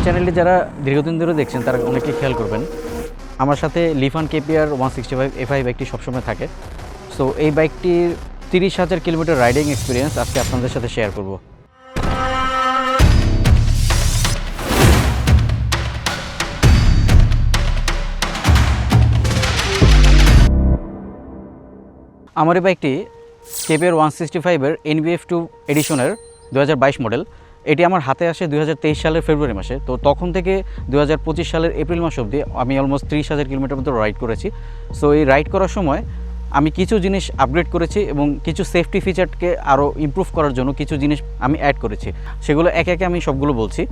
আমার চ্যানেলটি যারা দীর্ঘদিন ধরে দেখছেন, তারা অনেকে খেয়াল করবেন। আমার সাথে Lifan KPR one sixty five A five বাইকটি সবসময় থাকে। সো এই বাইকটির তিরিশ হাজার কিলোমিটার রাইডিং এক্সপিরিয়েন্স আজকে আপনাদের সাথে শেয়ার করব। আমার এই বাইকটি কেপিআর ওয়ান সিক্সটি ফাইভের এনবিএফ টু এডিশনের দু হাজার বাইশ মডেল এটি আমার হাতে আসে দু হাজার তেইশ সালের ফেব্রুয়ারি মাসে। তো তখন থেকে দুই হাজার পঁচিশ সালের এপ্রিল মাস অবধি আমি অলমোস্ট ত্রিশ হাজার কিলোমিটার মতো রাইড করেছি। সো এই রাইড করার সময় আমি কিছু জিনিস আপগ্রেড করেছি এবং কিছু সেফটি ফিচারকে আরও ইমপ্রুভ করার জন্য কিছু জিনিস আমি অ্যাড করেছি। সেগুলো একে একে আমি সবগুলো বলছি।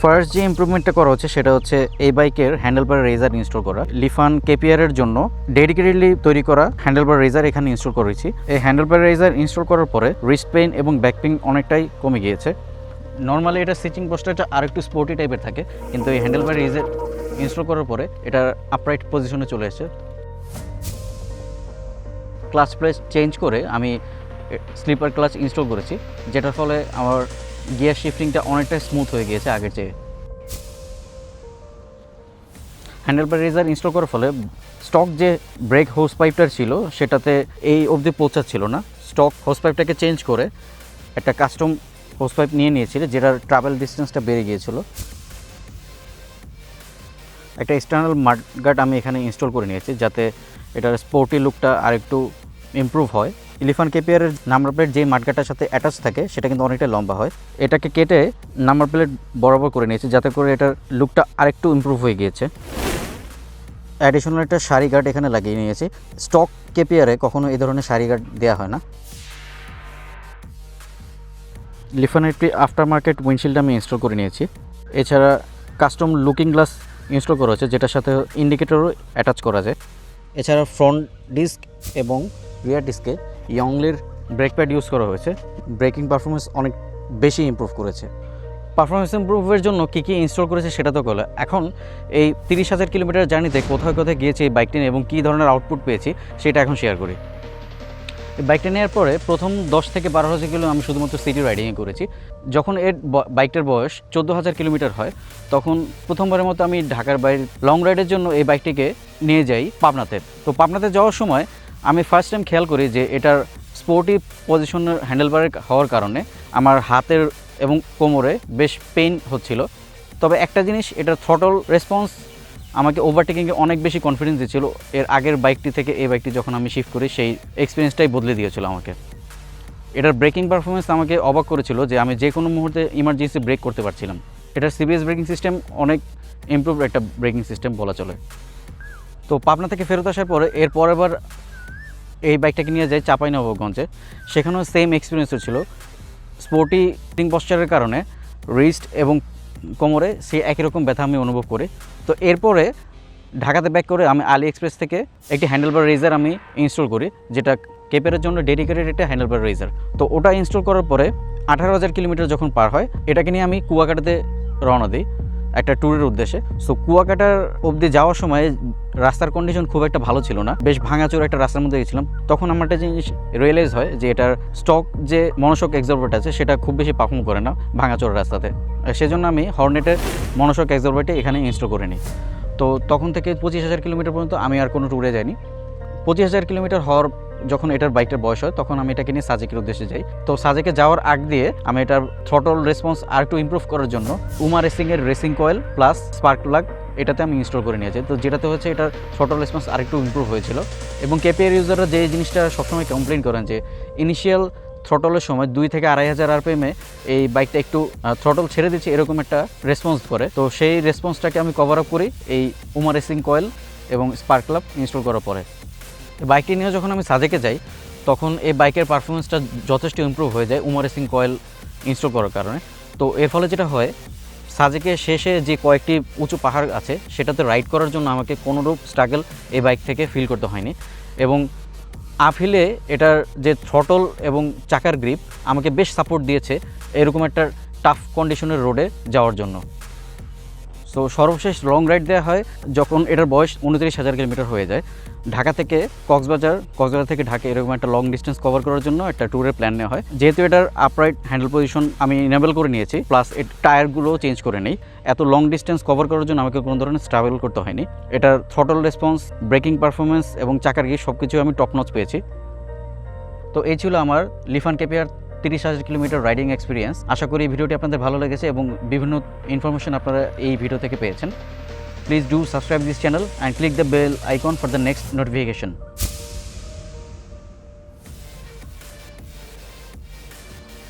ফার্স্ট যে ইমপ্রুভমেন্টটা করা হচ্ছে সেটা হচ্ছে এই বাইকের হ্যান্ডেল বার রেজার ইনস্টল করা লিফান কেপিআরের জন্য ডেডিকেটেডলি তৈরি করা হ্যান্ডেল বার রেজার এখানে ইনস্টল করেছি। এই হ্যান্ডেল বার রেজার ইনস্টল করার পরে রিস্ট পেইন এবং ব্যাক পেইন অনেকটাই কমে গিয়েছে। নর্মালি এটা সিচিং পোস্টারটা আর একটু স্পোর্টি টাইপের থাকে, কিন্তু এই হ্যান্ডেল বার রেজার ইনস্টল করার পরে এটা আপরাইট পজিশনে চলে এসেছে। ক্লাচ প্লেস চেঞ্জ করে আমি স্লিপার ক্লাচ ইনস্টল করেছি, যেটার ফলে আমার গিয়ার শিফটিংটা অনেকটা স্মুথ হয়ে গিয়েছে আগের চেয়ে। হ্যান্ডেল বার রেজার ইনস্টল করার ফলে স্টক যে ব্রেক হোস পাইপটার ছিল, সেটাতে এই অবধি পৌঁছাচ্ছিল না। স্টক হোস পাইপটাকে চেঞ্জ করে একটা কাস্টম হোস পাইপ নিয়ে নিয়েছিল, যেটার ট্রাভেল ডিস্টেন্সটা বেড়ে গিয়েছিল। একটা এক্সটার্নাল মাডগার্ড আমি এখানে ইনস্টল করে নিয়েছি, যাতে এটার স্পোর্টি লুকটা আরেকটু ইমপ্রুভ হয়। ইলিফান কেপিয়ারের নাম্বার প্লেট যে মাডগার্ডটার সাথে অ্যাটাচ থাকে, সেটা কিন্তু অনেকটা লম্বা হয়। এটাকে কেটে নাম্বার প্লেট বরাবর করে নিয়েছি, যাতে করে এটার লুকটা আরেকটু ইমপ্রুভ হয়ে গিয়েছে। অ্যাডিশনাল একটা শাড়ি গার্ড এখানে লাগিয়ে নিয়েছি। স্টক কেপিয়ারে কখনো এই ধরনের শাড়ি গার্ড দেওয়া হয় না। লিফানের একটি আফটার মার্কেট উইন্ডশিল্ড আমি ইনস্টল করে নিয়েছি। এছাড়া কাস্টম লুকিং গ্লাস ইনস্টল করা হয়েছে, যেটার সাথে ইন্ডিকেটরও অ্যাটাচ করা যায়। এছাড়া ফ্রন্ট ডিস্ক এবং রিয়ার ডিস্কে ইয়ংলির ব্রেক প্যাড ইউজ করা হয়েছে। ব্রেকিং পারফরমেন্স অনেক বেশি ইমপ্রুভ করেছে। পারফরমেন্স ইমপ্রুভের জন্য কী কী ইনস্টল করেছে সেটা তো করল এখন এই তিরিশ হাজার কিলোমিটার জার্নিতে কোথায় কোথায় গিয়েছি এই বাইকটি এবং কী ধরনের আউটপুট পেয়েছি, সেটা এখন শেয়ার করি। বাইকটা নেওয়ার পরে প্রথম দশ থেকে বারো হাজার কিলো আমি শুধুমাত্র সিটি রাইডিংয়ে করেছি। যখন এর বাইকটার বয়স চোদ্দ হাজার কিলোমিটার হয়, তখন প্রথমবারের মতো আমি ঢাকার বাইরে লং রাইডের জন্য এই বাইকটিকে নিয়ে যাই পাবনাতে। তো পাবনাতে যাওয়ার সময় আমি ফার্স্ট টাইম খেয়াল করি যে এটার স্পোর্টি পজিশনের হ্যান্ডেলবারের হওয়ার কারণে আমার হাতের এবং কোমরে বেশ পেইন হচ্ছিল। তবে একটা জিনিস, এটার থ্রটল রেসপন্স আমাকে ওভারটেকিংয়ে অনেক বেশি কনফিডেন্স দিচ্ছিল এর আগের বাইকটি থেকে এই বাইকটি যখন আমি শিফট করি, সেই এক্সপিরিয়েন্সটাই বদলে দিয়েছিল আমাকে। এটার ব্রেকিং পারফরমেন্স আমাকে অবাক করেছিল যে আমি যে কোনো মুহূর্তে ইমার্জেন্সি ব্রেক করতে পারছিলাম। এটার সিবিএস ব্রেকিং সিস্টেম অনেক ইমপ্রুভ একটা ব্রেকিং সিস্টেম বলা চলে। তো পাবনা থেকে ফেরত আসার পরে এর পরের বার এই বাইকটাকে নিয়ে যাই চাঁপাইনবাবগঞ্জে। সেখানেও সেম এক্সপিরিয়েন্স ছিল। স্পোর্টি টিং পশ্চারের কারণে রিস্ট এবং কোমরে সে একই রকম ব্যথা আমি অনুভব করি। তো এরপরে ঢাকাতে ব্যাক করে আমি আলি এক্সপ্রেস থেকে একটি হ্যান্ডেলবার রেজার আমি ইনস্টল করি, যেটা কেপের জন্য ডেডিকেটেড একটা হ্যান্ডেলবার রেজার তো ওটা ইনস্টল করার পরে আঠারো হাজার কিলোমিটার যখন পার হয়, এটাকে নিয়ে আমি কুয়াকাটাতে রওনা দিই। একটা ট্যুরের উদ্দেশ্যে। সো কুয়াকাটার অবধি যাওয়ার সময় রাস্তার কন্ডিশন খুব একটা ভালো ছিল না। বেশ ভাঙাচোর একটা রাস্তার মধ্যে গেছিলাম। তখন আমার একটা জিনিস রিয়েলাইজ হয় যে, এটার স্টক যে মনোশক এক্সরভেট আছে, সেটা খুব বেশি পারফর্ম করে না ভাঙাচোর রাস্তাতে। সেজন্য আমি হর্নেটের মনোশক এক্সরভেটে এখানে ইনস্টল করে নিই। তো তখন থেকে পঁচিশ হাজার কিলোমিটার পর্যন্ত আমি আর কোনো ট্যুরে যাইনি। পঁচিশ হাজার কিলোমিটার হওয়ার যখন এটার বাইকটার বয়স হয়, তখন আমি এটাকে নিয়ে সাজেকের উদ্দেশ্যে যাই। তো সাজেকে যাওয়ার আগ দিয়ে আমি এটার থ্রটল রেসপন্স আর একটু ইমপ্রুভ করার জন্য Uma রেসিংয়ের racing coil plus spark plug এটাতে আমি ইনস্টল করে নিয়েছি। তো যেটাতে হচ্ছে এটার থ্রটল রেসপন্স আরেকটু ইমপ্রুভ হয়েছিল। এবং কেপিআর ইউজাররা যে জিনিসটা সবসময় কমপ্লেন করেন যে ইনিশিয়াল থ্রটলের সময় দুই থেকে আড়াই হাজার আরপিএমে এই বাইকটা একটু থ্রটল ছেড়ে দিচ্ছে এরকম একটা রেসপন্স করে। তো সেই রেসপন্সটাকে আমি কভার আপ করি এই উমা রেসিং কয়েল এবং স্পার্ক ক্লাব ইনস্টল করার পরে। বাইকটি নিয়ে যখন আমি সাজেকে যাই, তখন এই বাইকের পারফরমেন্সটা যথেষ্ট ইমপ্রুভ হয়ে যায় উমা রেসিং কয়েল ইনস্টল করার কারণে। তো এর ফলে যেটা হয় সাজেকে শেষে যে কয়েকটি উঁচু পাহাড় আছে, সেটাতে রাইড করার জন্য আমাকে কোনোরূপ স্ট্রাগল এই বাইক থেকে ফিল করতে হয়নি। এবং আফিলে এটার যে থ্রটল এবং চাকার গ্রিপ আমাকে বেশ সাপোর্ট দিয়েছে এরকম একটা টাফ কন্ডিশনের রোডে যাওয়ার জন্য। তো সর্বশেষ লং রাইড দেওয়া হয় যখন এটার বয়স উনত্রিশ হাজার কিলোমিটার হয়ে যায়। ঢাকা থেকে কক্সবাজার কক্সবাজার থেকে ঢাকা এরকম একটা লং ডিস্টেন্স কভার করার জন্য একটা ট্যুরের প্ল্যান নেওয়া হয়। যেহেতু এটার আপরাইট হ্যান্ডেল পজিশন আমি ইনেবল করে নিয়েছি প্লাস এর টায়ারগুলো চেঞ্জ করে নেই। এত লং ডিস্টেন্স কভার করার জন্য আমাকে কোনো ধরনের স্ট্রাভেল করতে হয়নি। এটার থ্রটল রেসপন্স ব্রেকিং পারফরমেন্স এবং চাকার গিয়ে সব কিছু আমি টপ নচ পেয়েছি। তো এই ছিল আমার লিফান কেপিয়ার তিরিশ হাজার কিলোমিটার রাইডিং এক্সপিরিয়েন্স আশা করি ভিডিওটি আপনাদের ভালো লেগেছে এবং বিভিন্ন ইনফরমেশন আপনারা এই ভিডিও থেকে পেয়েছেন। Please do subscribe this channel and click the bell icon for the next notification